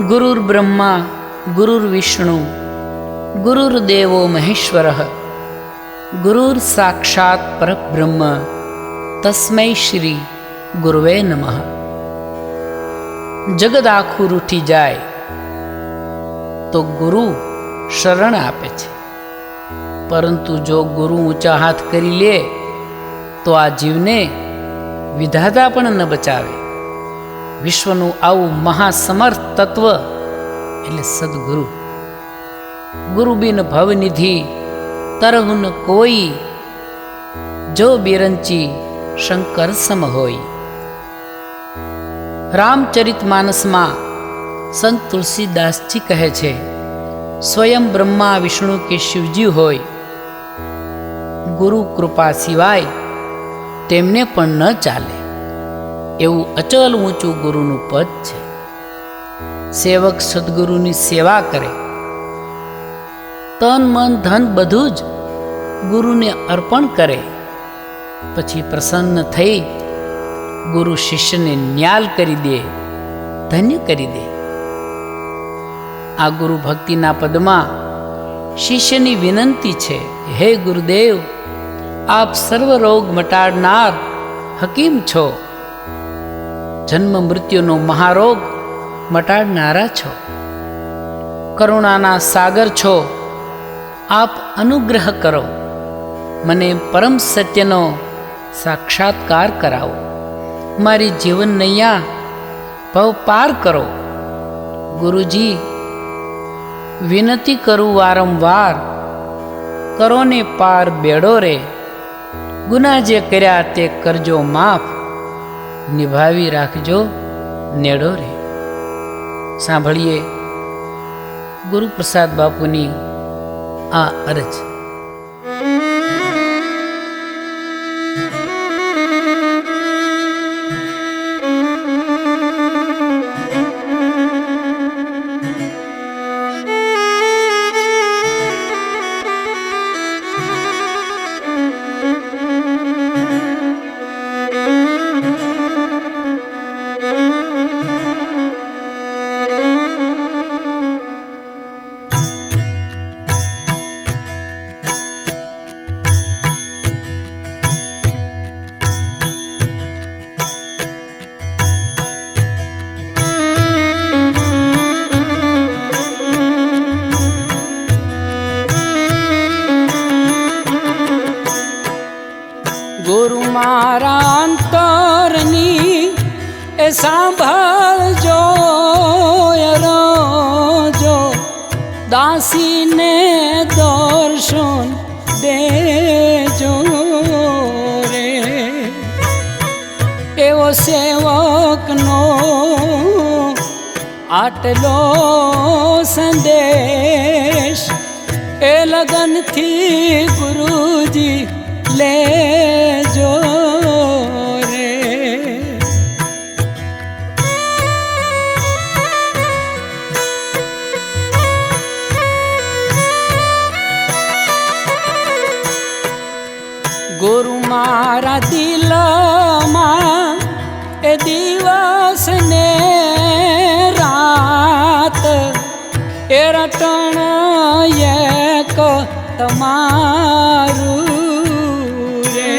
ગુરુર્બ્રહ્મા ગુરુર્વિષ્ણુ ગુરુર્દેવો મહેશ્વર ગુરુર સાક્ષાત પરબ્રહ્મ તસ્મૈ શ્રી ગુરુવે નમઃ જગદ આખું રૂઠી જાય તો ગુરુ શરણ આપે છે પરંતુ જો ગુરુ ઊંચા હાથ કરી લે તો આ જીવને વિધાતા પણ ન બચાવે વિશ્વનું આવું મહાસમર્થ તત્વ એટલે સદગુરુ. ગુરુ બિન ભવનિધિ તરહુન કોઈ, જો બિરંચી શંકર સમ હોય. રામચરિત માનસમાં સંત તુલસીદાસજી કહે છે, સ્વયં બ્રહ્મા વિષ્ણુ કે શિવજી હોય. ગુરુ કૃપા સિવાય તેમને પણ ન ચાલે. એવું અચલ ઊંચું ગુરુનું પદ છે. સેવક સદગુરુની સેવા કરે. તન, મન, ધન બધું જ ગુરુને અર્પણ કરે. પછી પ્રસન્ન થઈ ગુરુ શિષ્યને ન્યાલ કરી દે, ધન્ય કરી દે. આ ગુરુ ભક્તિના પદમાં શિષ્યની વિનંતી છે, હે ગુરુદેવ, આપ સર્વ રોગ મટાડનાર હકીમ છો. જન્મ મૃત્યુનો મહારોગ મટાડનારા છો. કરુણાના સાગર છો. આપ અનુગ્રહ કરો. મને પરમ સત્યનો સાક્ષાત્કાર કરાવો. મારી જીવન નૈયા ભવ પાર કરો. ગુરુજી, વિનંતી કરું વારંવાર કરો ને પાર બેડો રે. ગુના જે કર્યા તે કરજો માફ. નિભાવી રાખજો નેડો રે. સાંભળીએ ગુરુપ્રસાદ બાપુની આ અરજ. મારા અંતરની એ સાંભળજો જો દાસીને દર્શન દેજો રે. એવો સેવકનો આટલો સંદેશ એ લગનથી ગુરુજી લેજો. મારા દિલમાં એ દિવસ ને રાત એ રટણ એક તમારું રે.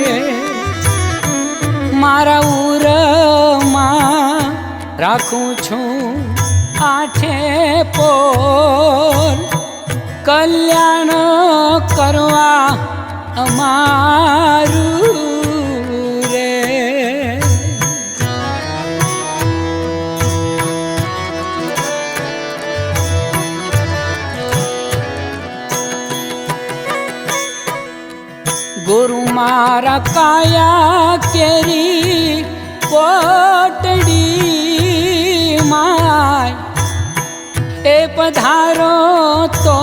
મારા ઉરમાં રાખું છું આઠે પોર. કલ્યાણ કરવા અમારું ગુરુ મારા કાયા કેરી કોટડી માય. એ પધારો તો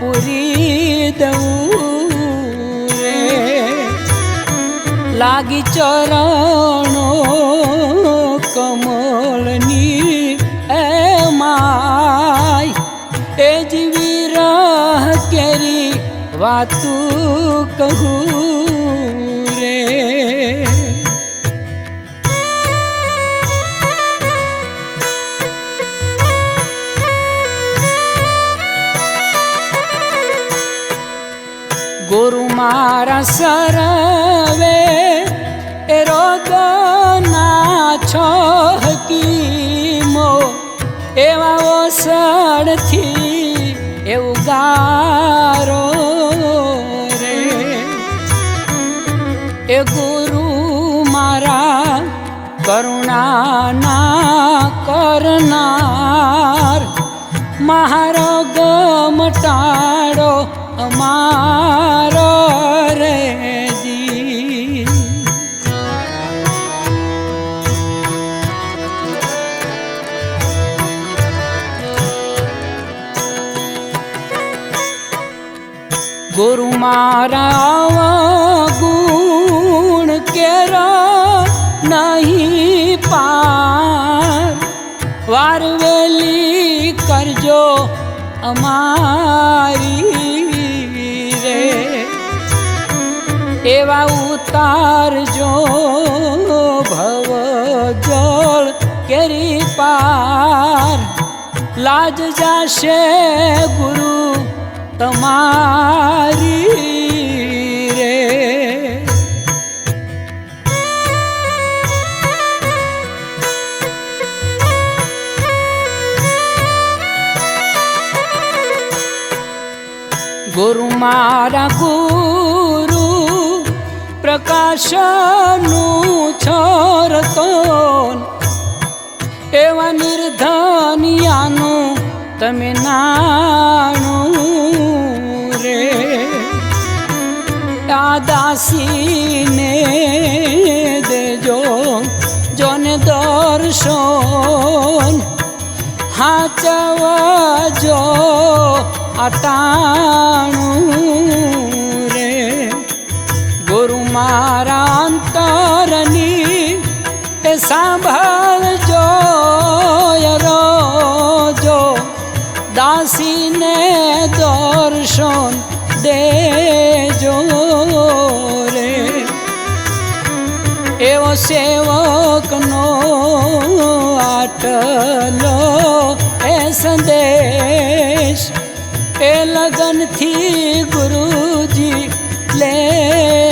પૂરી દઉં રે. લાગી ચરણો કમળની વાતું કહું રે. ગુરુ મારા સરવે એ રોગ ના છો હકીમો એવા ઓસણથી એવું ગા ગુરુ મારા કરુણાના કરનાર મારો ગમટાડો અમારો રેજી ગુરુ મારા ગુણ કરજો અમારી રે. એવા ઉતારજો ભવ જળ કેરી પાર. લાજ જાશે ગુરુ તમારી ગુરુ મારા ગુરુ પ્રકાશનું છોરતો એવા નિર્ધનિયાનું તમે નાણું અટાણું રે ગુરુ મારા અંતરની એ સાંભળજો રોજો દાસીને દર્શન દેજો રે એવો સેવકનો આટલો એ સંદેશ એ લગનથી ગુરુજી લેજો